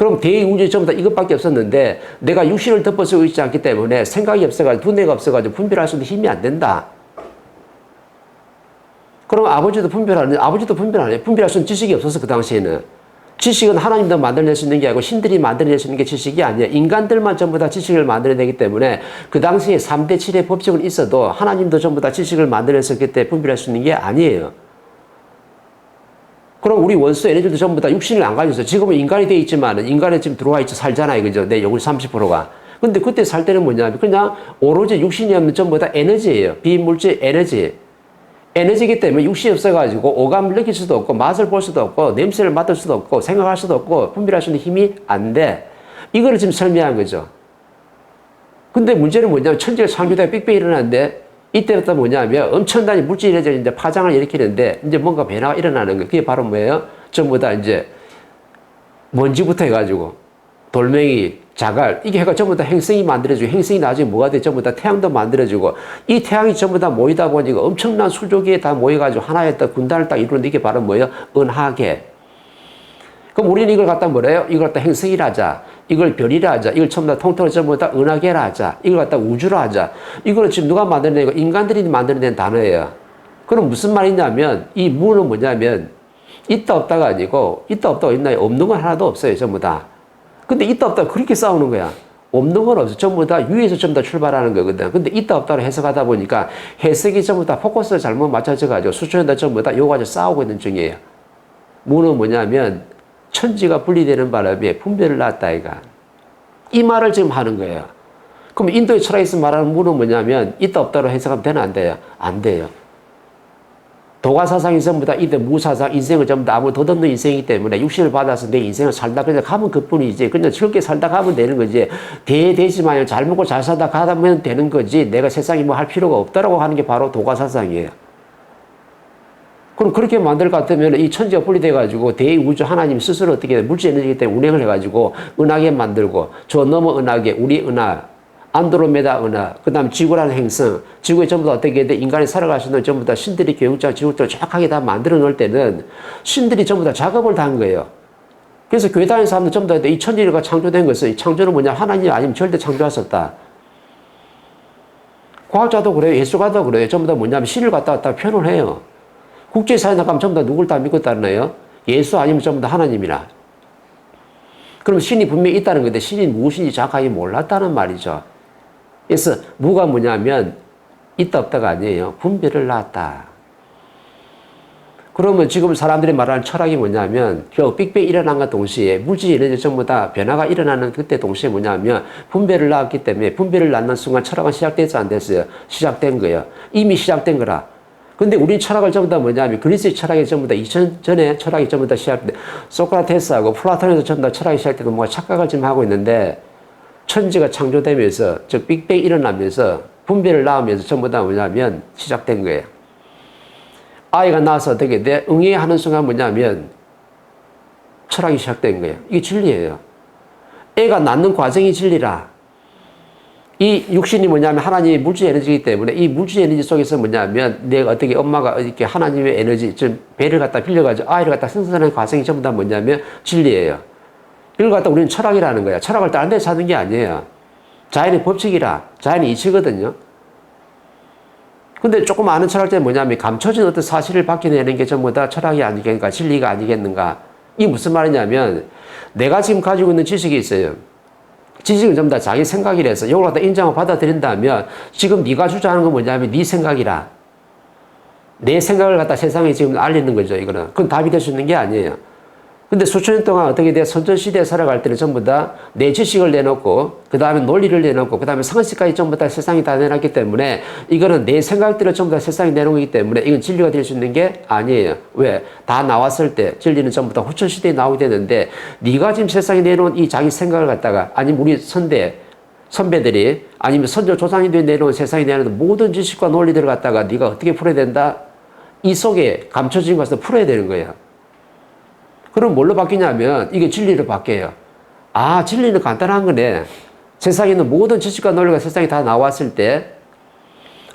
그럼 대우주 전부 다 이것밖에 없었는데 내가 육신을 덮어쓰고 있지 않기 때문에 생각이 없어가지고 두뇌가 없어가지고 분별할 수 있는 힘이 안 된다. 그럼 아버지도 분별하는 아버지도 분별 안 해. 분별할 수 있는 지식이 없어서 그 당시에는 지식은 하나님도 만들어낼 수 있는 게 아니고 신들이 만들어낼 수 있는 게 지식이 아니야. 인간들만 전부 다 지식을 만들어내기 때문에 그 당시에 3대 7의 법칙은 있어도 하나님도 전부 다 지식을 만들어냈었기 때문에 분별할 수 있는 게 아니에요. 그럼 우리 원수 에너지도 전부 다 육신을 안 가졌어. 지금은 인간이 돼 있지만은 인간에 지금 들어와 있죠. 살잖아요. 그죠? 내 요구 30%가. 근데 그때 살 때는 뭐냐면 그냥 오로지 육신이 없는 전부 다 에너지예요. 비물질 에너지. 에너지이기 때문에 육신이 없어가지고 오감을 느낄 수도 없고 맛을 볼 수도 없고 냄새를 맡을 수도 없고 생각할 수도 없고 분별할 수 있는 힘이 안 돼. 이거를 지금 설명한 거죠. 근데 문제는 뭐냐면 천지가 창조되고 빅뱅이 일어났는데 이때부터 뭐냐면 엄청난 물질이 이제 파장을 일으키는데 이제 뭔가 변화가 일어나는 거예요. 그게 바로 뭐예요? 전부 다 이제 먼지부터 해가지고 돌멩이, 자갈 이게 해가 전부 다 행성이 만들어지고 행성이 나중에 뭐가 돼? 전부 다 태양도 만들어지고 이 태양이 전부 다 모이다 보니까 엄청난 수조기에 다 모여가지고 하나의 딱 군단을 딱 이루는 이게 바로 뭐예요? 은하계. 그럼 우리는 이걸 갖다 뭐래요? 이걸 갖다 행성이라 하자. 이걸 별이라 하자. 이걸 전부 다 통틀어 전부 다 은하계라 하자. 이걸 갖다 우주라 하자. 이걸 지금 누가 만들어낸 거? 인간들이 만들어낸 단어예요. 그럼 무슨 말이냐면 이 무는 뭐냐면 있다 없다가 아니고 있다 없다가 있나요? 없는 건 하나도 없어요. 전부 다. 근데 있다 없다 그렇게 싸우는 거야. 없는 건 없어. 전부 다 위에서 전부 다 출발하는 거거든. 근데 있다 없다로 해석하다 보니까 해석이 전부 다 포커스가 잘못 맞춰져가지고 수천다 전부 다 요거 가지고 싸우고 있는 중이에요. 무는 뭐냐면 천지가 분리되는 바람에 분별을 낳았다 이가. 이 말을 지금 하는 거예요. 그럼 인도의 철학에서 말하는 무는 뭐냐면 있다 없다로 해석하면 되나 안 돼요? 안 돼요. 도가 사상이 전부 다 이때 무사상 인생을 전부 다 아무 덧없는 인생이기 때문에 육신을 받아서 내 인생을 살다 그냥 가면 그뿐이지 그냥 즐겁게 살다 가면 되는 거지 대대지만 잘 먹고 잘 살다 가면 되는 거지 내가 세상에 뭐 할 필요가 없다라고 하는 게 바로 도가 사상이에요. 그럼 그렇게 만들 것 같으면 이 천지가 분리돼 가지고 대우주 하나님 스스로 어떻게 물질 에너지기 때문에 운행을 해 가지고 은하계 만들고 저 넘어 은하계 우리 은하 안드로메다 은하, 그 다음 지구라는 행성, 지구에 전부 다 어떻게 돼? 인간이 있는 전부 다 신들이 교육자, 지구를 정확하게 다 만들어 놓을 때는 신들이 전부 다 작업을 다 한 거예요. 그래서 교회 다니는 사람들 전부 다 이 천지가 창조된 것은 이 창조는 뭐냐? 하나님 아니면 절대 창조하셨다. 과학자도 그래요. 예술가도 그래요. 전부 다 뭐냐면 신을 갖다 갖다 표현을 해요. 국제사회 나가면 전부 다 누굴 다 믿고 따르나요? 예수 아니면 전부 다 하나님이라. 그럼 신이 분명히 있다는 건데 신이 무엇인지 정확하게 몰랐다는 말이죠. 그래서 무가 뭐냐면 있다 없다가 아니에요. 분별을 낳았다. 그러면 지금 사람들이 말하는 철학이 뭐냐면 결국 빅뱅 일어난과 동시에 물질 에너지 전부 다 변화가 일어나는 그때 동시에 뭐냐면 분별을 낳았기 때문에 분별을 낳는 순간 철학은 시작되지 안 됐어요. 시작된 거예요. 이미 시작된 거라. 근데 우리 철학을 전부 다 뭐냐면 그리스의 철학이 전부 다 2000 전에 철학이 전부 다 시작돼. 소크라테스하고 플라톤에서 전부 다 철학이 시작되고 뭔가 착각을 지금 하고 있는데 천지가 창조되면서 즉 빅뱅 일어나면서 분별을 낳으면서 전부 다 뭐냐면 시작된 거예요. 아이가 나서 어떻게 돼? 응애하는 순간 뭐냐면 철학이 시작된 거예요. 이게 진리예요. 애가 낳는 과정이 진리라. 이 육신이 뭐냐면 하나님의 물질 에너지이기 때문에 이 물질 에너지 속에서 뭐냐면 내가 어떻게 엄마가 이렇게 하나님의 에너지, 좀 배를 갖다 빌려가지고 아이를 갖다 생산하는 과정이 전부 다 뭐냐면 진리예요. 이걸 갖다 우리는 철학이라는 거야. 철학을 다른 데서 하는 게 아니에요. 자연의 법칙이라. 자연의 이치거든요. 근데 조금 아는 철학자는 뭐냐면 감춰진 어떤 사실을 밝혀내는 게 전부 다 철학이 아니겠는가, 진리가 아니겠는가. 이게 무슨 말이냐면 내가 지금 가지고 있는 지식이 있어요. 지식은 전부 다 자기 생각이라서 이걸 갖다 인정을 받아들인다면 지금 네가 주장하는 건 뭐냐면 네 생각이라. 내 생각을 갖다 세상에 지금 알리는 거죠, 이거는. 그건 답이 될 수 있는 게 아니에요. 근데 수천 년 동안 어떻게 돼? 선전시대에 살아갈 때는 전부 다 내 지식을 내놓고, 그 다음에 논리를 내놓고, 그 다음에 상식까지 전부 다 세상이 다 내놨기 때문에 이거는 내 생각들을 전부 다 세상에 내놓기 때문에 이건 진리가 될 수 있는 게 아니에요. 왜? 다 나왔을 때 진리는 전부 다 후천시대에 나오게 되는데 네가 지금 세상에 내놓은 이 자기 생각을 갖다가 아니면 우리 선대, 선배들이 아니면 선조 조상님들이 내놓은 세상에 내놓은 모든 지식과 논리들을 갖다가 네가 어떻게 풀어야 된다? 이 속에 감춰진 것을 풀어야 되는 거예요. 그럼 뭘로 바뀌냐면 이게 진리로 바뀌어요. 아, 진리는 간단한 거네. 세상에 있는 모든 지식과 논리가 세상에 다 나왔을 때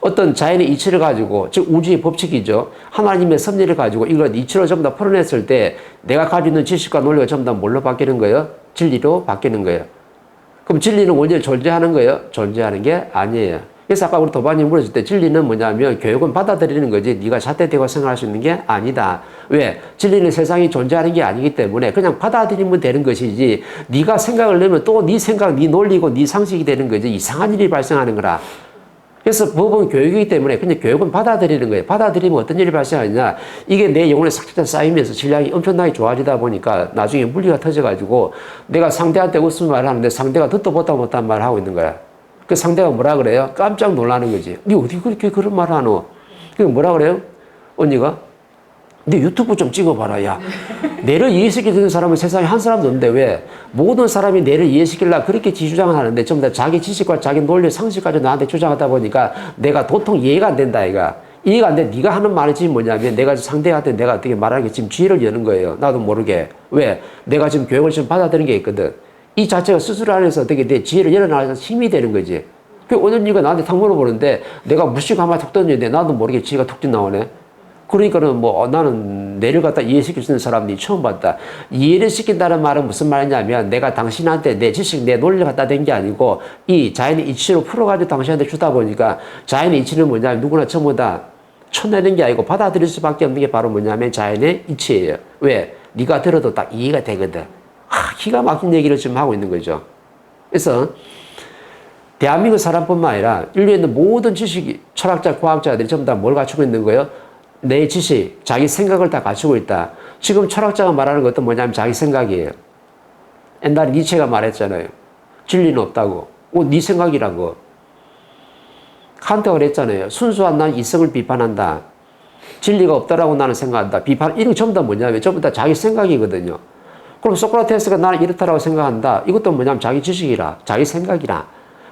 어떤 자연의 이치를 가지고, 즉 우주의 법칙이죠. 하나님의 섭리를 가지고 이걸 이치로 전부 다 풀어냈을 때 내가 가지고 있는 지식과 논리가 전부 다 뭘로 바뀌는 거예요? 진리로 바뀌는 거예요. 그럼 진리는 원래 존재하는 거예요? 존재하는 게 아니에요. 그래서 아까 우리 도반님 물었을 때 진리는 뭐냐면 교육은 받아들이는 거지 네가 잣대되고 생각할 수 있는 게 아니다. 왜? 진리는 세상이 존재하는 게 아니기 때문에 그냥 받아들이면 되는 것이지 네가 생각을 내면 또 네 생각, 네 논리고 네 상식이 되는 거지 이상한 일이 발생하는 거라. 그래서 법은 교육이기 때문에 그냥 교육은 받아들이는 거예요. 받아들이면 어떤 일이 발생하느냐. 이게 내 영혼에 싹싹 쌓이면서 질량이 엄청나게 좋아지다 보니까 나중에 물리가 터져가지고 내가 상대한테 웃으면 말하는데 상대가 듣도 보다 못한 말을 하고 있는 거야. 그 상대가 뭐라 그래요? 깜짝 놀라는 거지. 니 어디 그렇게 그런 말 하노? 그 뭐라 그래요? 언니가? 네 유튜브 좀 찍어봐라, 야. 내를 이해시키는 사람은 세상에 한 사람도 없는데 왜? 모든 사람이 내를 이해시키려 그렇게 지주장을 하는데 전부 다 자기 지식과 자기 논리, 상식까지 나한테 주장하다 보니까 내가 도통 이해가 안 된다, 이가. 이해가 안 돼. 네가 하는 말이 지금 뭐냐면 내가 상대한테 내가 어떻게 말하는 게 지금 지혜를 여는 거예요. 나도 모르게. 왜? 내가 지금 교육을 지금 받아들인 게 있거든. 이 자체가 스스로 안에서 어떻게 내 지혜를 열어나가서 힘이 되는 거지. 그 오늘 네가 나한테 탁 물어보는데 내가 무식 한마디 툭 던졌는데 나도 모르게 지혜가 툭 나오네. 그러니까는 뭐 어, 나는 내를 갖다 이해시킬 수 있는 사람이 처음 봤다. 이해를 시킨다는 말은 무슨 말이냐면 내가 당신한테 내 지식, 내 논리를 갖다 댄 게 아니고 이 자연의 이치로 풀어가지고 당신한테 주다 보니까 자연의 이치는 뭐냐면 누구나 전부 다 쳐내는 게 아니고 받아들일 수밖에 없는 게 바로 뭐냐면 자연의 이치예요. 왜? 네가 들어도 딱 이해가 되거든. 하, 기가 막힌 얘기를 지금 하고 있는 거죠. 그래서 대한민국 사람뿐만 아니라 인류에 있는 모든 지식이 철학자, 과학자들이 전부 다 뭘 갖추고 있는 거예요? 내 지식, 자기 생각을 다 갖추고 있다. 지금 철학자가 말하는 것도 뭐냐면 자기 생각이에요. 옛날에 니체가 말했잖아요. 진리는 없다고. 어, 네 생각이라고. 칸트가 그랬잖아요. 순수한 난 이성을 비판한다. 진리가 없다라고 나는 생각한다. 비판, 이런 거 전부 다 뭐냐면 전부 다 자기 생각이거든요. 그럼 소크라테스가 나는 이렇다라고 생각한다. 이것도 뭐냐면 자기 지식이라, 자기 생각이라.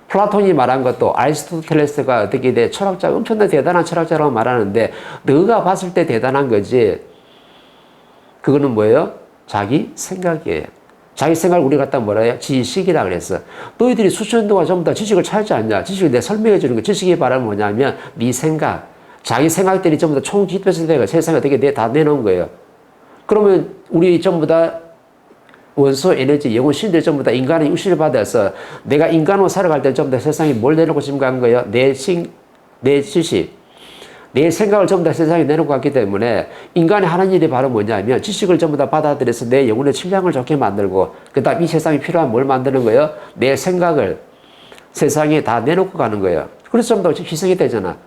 플라톤이 말한 것도 아리스토텔레스가 어떻게 돼 철학자 엄청난 대단한 철학자라고 말하는데 너가 봤을 때 대단한 거지 그거는 뭐예요? 자기 생각이에요. 자기 생각을 우리 갖다 뭐라 해요? 지식이라 그랬어. 너희들이 수천 년 동안 전부 다 지식을 찾지 않냐? 지식을 내 설명해 주는 거. 지식이 말하면 뭐냐면 네 생각. 자기 생각들이 전부 다 총집해서 내가 세상에 어떻게 내 다 내놓은 거예요. 그러면 우리 전부 다 원소 에너지, 영혼 신들 전부 다 인간의 육신을 받아서 내가 인간으로 살아갈 때 전부 다 세상에 뭘 내놓고 지금 간 거예요? 내 신, 내 지식, 내 생각을 전부 다 세상에 내놓고 갔기 때문에 인간이 하는 일이 바로 뭐냐면 지식을 전부 다 받아들여서 내 영혼의 질량을 좋게 만들고 그 다음 이 세상에 필요한 뭘 만드는 거예요? 내 생각을 세상에 다 내놓고 가는 거예요. 그래서 전부 다 희생이 되잖아.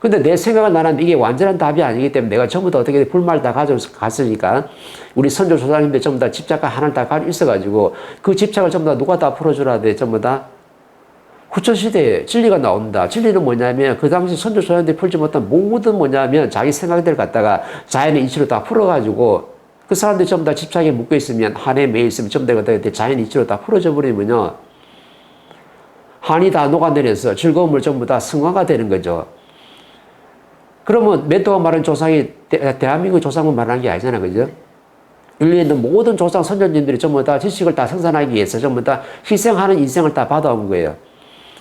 근데 내 생각을 나는 이게 완전한 답이 아니기 때문에 내가 전부 다 어떻게 불말 다 가져갔으니까 우리 선조 조상님들 전부 다 집착과 하나를 다 가지고 있어가지고 그 집착을 전부 다 누가 다 풀어주라 돼 전부 다 후천시대에 진리가 나온다. 진리는 뭐냐면 그 당시 선조 조상님들이 풀지 못한 모든 뭐냐면 자기 생각들 갖다가 자연의 이치로 다 풀어가지고 그 사람들이 전부 다 집착에 묶여 있으면 한해 매일 있으면 전부 다 그때 자연 이치로 다 풀어져 버리면요 한이 다 녹아내려서 즐거움을 전부 다 승화가 되는 거죠. 그러면 멘토가 말한 조상이 대, 한민국 조상을 말하는 게 아니잖아, 그죠? 인류에 있는 모든 조상 선조님들이 전부 다 지식을 다 생산하기 위해서 전부 다 희생하는 인생을 다 받아온 거예요.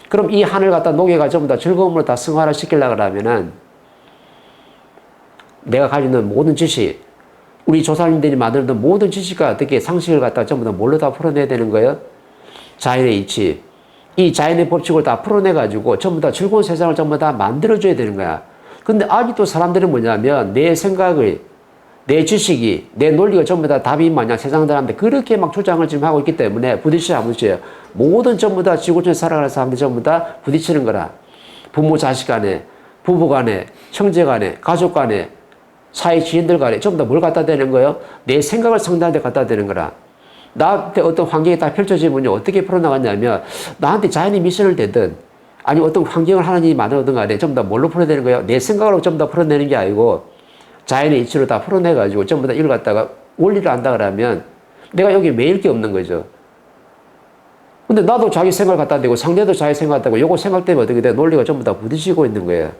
그럼 이 하늘 갖다 녹여가 전부 다 즐거움으로 다 승화를 시키려고 하면은 내가 가지고 있는 모든 지식, 우리 조상님들이 만들던 모든 지식과 어떻게 상식을 갖다 전부 다 뭘로 다 풀어내야 되는 거예요? 자연의 이치. 이 자연의 법칙을 다 풀어내가지고 전부 다 즐거운 세상을 전부 다 만들어줘야 되는 거야. 근데 아직도 사람들은 뭐냐면 내 생각을 내 지식이 내 논리가 전부 다 답이 마냥 세상들한테 그렇게 막 주장을 지금 하고 있기 때문에 부딪히지 않으세요. 모든 전부 다 지구촌에 살아가는 사람들 전부 다 부딪히는 거라. 부모 자식 간에 부부 간에 형제 간에 가족 간에 사회 지인들 간에 전부 다 뭘 갖다 대는 거예요? 내 생각을 상대한테 갖다 대는 거라. 나한테 어떤 환경이 딱 펼쳐지면 어떻게 풀어나갔냐면 나한테 자연이 미션을 대든 아니 어떤 환경을 하나님이 만들어둔 간에 전부 다 뭘로 풀어내는 거예요? 내 생각으로 전부 다 풀어내는 게 아니고 자연의 이치로 다 풀어내가지고 전부 다 갖다가 원리를 안다 그러면 내가 여기 매일 게 없는 거죠. 근데 나도 자기 생각을 갖다 대고 상대도 자기 생각 갖다 대고 요거 생각 때문에 어떻게 돼? 논리가 전부 다 부딪히고 있는 거예요.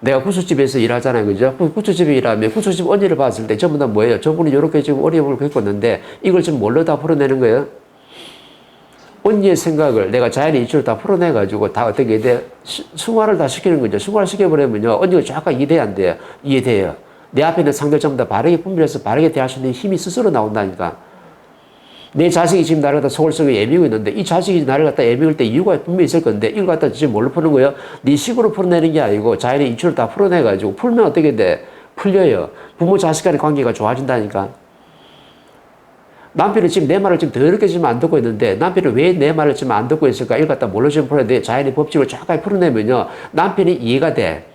내가 구수집에서 일하잖아요. 그죠? 구수집에 일하면 구수집 언니를 봤을 때 전부 다 뭐예요? 저분이 이렇게 지금 어려움을 겪었는데 이걸 지금 뭘로 다 풀어내는 거예요? 언니의 생각을 내가 자연의 이치로 다 풀어내가지고 다 어떻게 돼? 승화를 다 시키는 거죠. 승화를 시켜버리면요. 언니가 잠깐 이해돼, 안 돼요? 이해돼요. 내 앞에 있는 상대를 전부 다 바르게 분별해서 바르게 대할 수 있는 힘이 스스로 나온다니까. 내 자식이 지금 나를 갖다 속을 썩에 애미고 있는데 이 자식이 나를 갖다 애미울 때 이유가 분명히 있을 건데 이걸 갖다 지금 뭘로 푸는 거예요? 네 식으로 풀어내는 게 아니고 자연의 이치를 다 풀어내가지고 풀면 어떻게 돼? 풀려요. 부모 자식 간의 관계가 좋아진다니까. 남편이 지금 내 말을 지금 더럽게 지금 안 듣고 있는데 남편이 왜 내 말을 지금 안 듣고 있을까? 이걸 갖다 뭘로 지금 풀어야 돼? 자연의 법칙을 쫙 풀어내면요. 남편이 이해가 돼.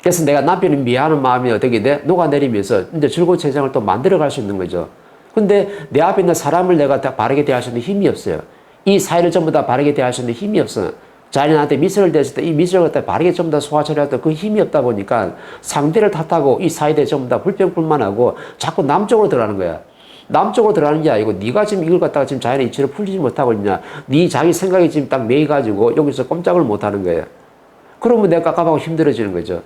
그래서 내가 남편이 미안한 마음이 어떻게 돼? 녹아내리면서 이제 즐거운 세상을 또 만들어 갈 수 있는 거죠. 근데 내 앞에 있는 사람을 내가 다 바르게 대할 수 있는 힘이 없어요. 이 사회를 전부 다 바르게 대할 수 있는 힘이 없어. 자연한테 미소를 댔을 때 이 미소를 갖다 바르게 전부 다 소화 처리할 때그 힘이 없다 보니까 상대를 탓하고 이 사회에 전부 다 불평불만하고 자꾸 남쪽으로 들어가는 거야. 남쪽으로 들어가는 게 아니고 네가 지금 이걸 갖다가 지금 자연의 이치를 풀지 못하고 있냐. 네 자기 생각이 지금 딱 매여가지고 여기서 꼼짝을 못하는 거예요. 그러면 내가 깝깝하고 힘들어지는 거죠.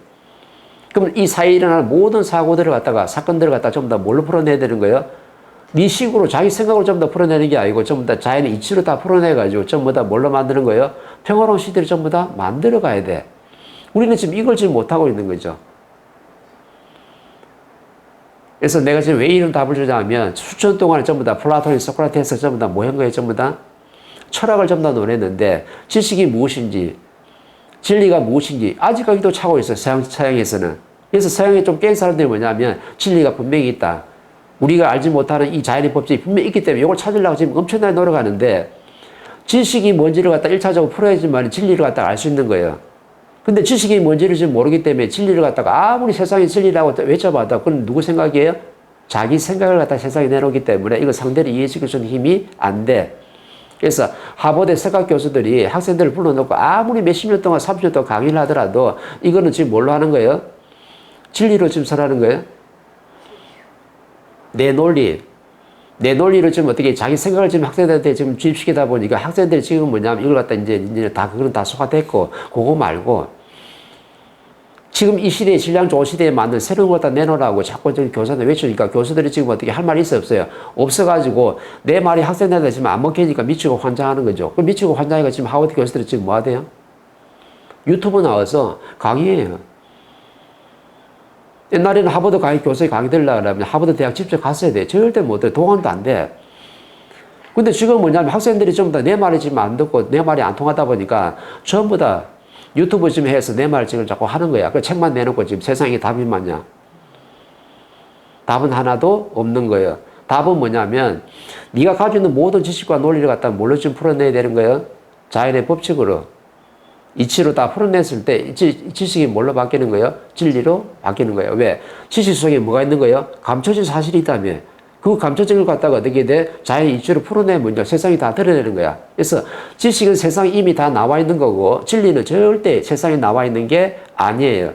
그럼 이 사회에 일어나는 모든 사고들을 갖다가 사건들을 갖다가 전부 다 뭘로 풀어내야 되는 거예요? 네 식으로 자기 생각으로 전부 다 풀어내는 게 아니고 전부 다 자연의 이치로 다 풀어내가지고 전부 다 뭘로 만드는 거예요? 평화로운 시대를 전부 다 만들어 가야 돼. 우리는 지금 이걸 지금 못하고 있는 거죠. 그래서 내가 지금 왜 이런 답을 주냐면 수천 동안에 전부 다 플라톤이 소크라테스 전부 다 거예요? 전부 다 철학을 전부 다 논했는데 지식이 무엇인지 진리가 무엇인지 아직까지도 차고 있어요. 서양, 서양에서는. 그래서 서양에 좀 깬 사람들이 뭐냐면 진리가 분명히 있다. 우리가 알지 못하는 이 자연의 법칙이 분명히 있기 때문에 이걸 찾으려고 지금 엄청나게 노력하는데 지식이 뭔지를 갖다 일차적으로 풀어야지만 진리를 갖다가 알수 있는 거예요. 근데 지식이 뭔지를 지금 모르기 때문에 진리를 갖다가 아무리 세상이 진리라고 외쳐봐도 그건 누구 생각이에요? 자기 생각을 갖다 세상에 내놓기 때문에 이거 상대를 이해시킬 수 있는 힘이 안 돼. 그래서 하버드 석학 교수들이 학생들을 불러놓고 아무리 몇십 년 동안, 30년 동안 강의를 하더라도 이거는 지금 뭘로 하는 거예요? 진리로 지금 설하는 거예요? 내 논리. 내 논리를 지금 어떻게 자기 생각을 지금 학생들한테 지금 주입시키다 보니까 학생들이 지금 뭐냐면 이걸 갖다 이제, 이제 다 그건 다 소화됐고, 그거 말고 지금 이 시대에 질량 좋은 시대에 맞는 새로운 걸 다 내놓으라고 자꾸 저기 교사들 외치니까 교수들이 지금 어떻게 할 말이 있어 없어요? 없어가지고 내 말이 학생들한테 지금 안 먹히니까 미치고 환장하는 거죠. 그 미치고 환장하니까 지금 하버드 교수들이 지금 뭐 하대요? 유튜브 나와서 강의해요. 옛날에는 하버드 강의 교수에 강의 그러면 하버드 대학 직접 갔어야 돼. 절대 못 돼. 동원도 안 돼. 근데 지금 뭐냐면 학생들이 전부 다 내 말이 지금 안 듣고 내 말이 안 통하다 보니까 전부 다 유튜브 지금 해서 내 말 지금 자꾸 하는 거야. 그 책만 내놓고 지금 세상에 답이 많냐? 답은 하나도 없는 거예요. 답은 뭐냐면 네가 가지고 있는 모든 지식과 논리를 갖다 뭘로 지금 풀어내야 되는 거예요? 자연의 법칙으로. 이치로 다 풀어냈을 때이 지식이 뭘로 바뀌는 거예요? 진리로 바뀌는 거예요. 왜? 지식 속에 뭐가 있는 거예요? 감춰진 사실이 있다며. 그 감춰진 걸 갖다가 어떻게 돼? 자연의 이치로 풀어내면 세상이 다 드러내는 거야. 그래서 지식은 세상에 이미 다 나와 있는 거고 진리는 절대 세상에 나와 있는 게 아니에요.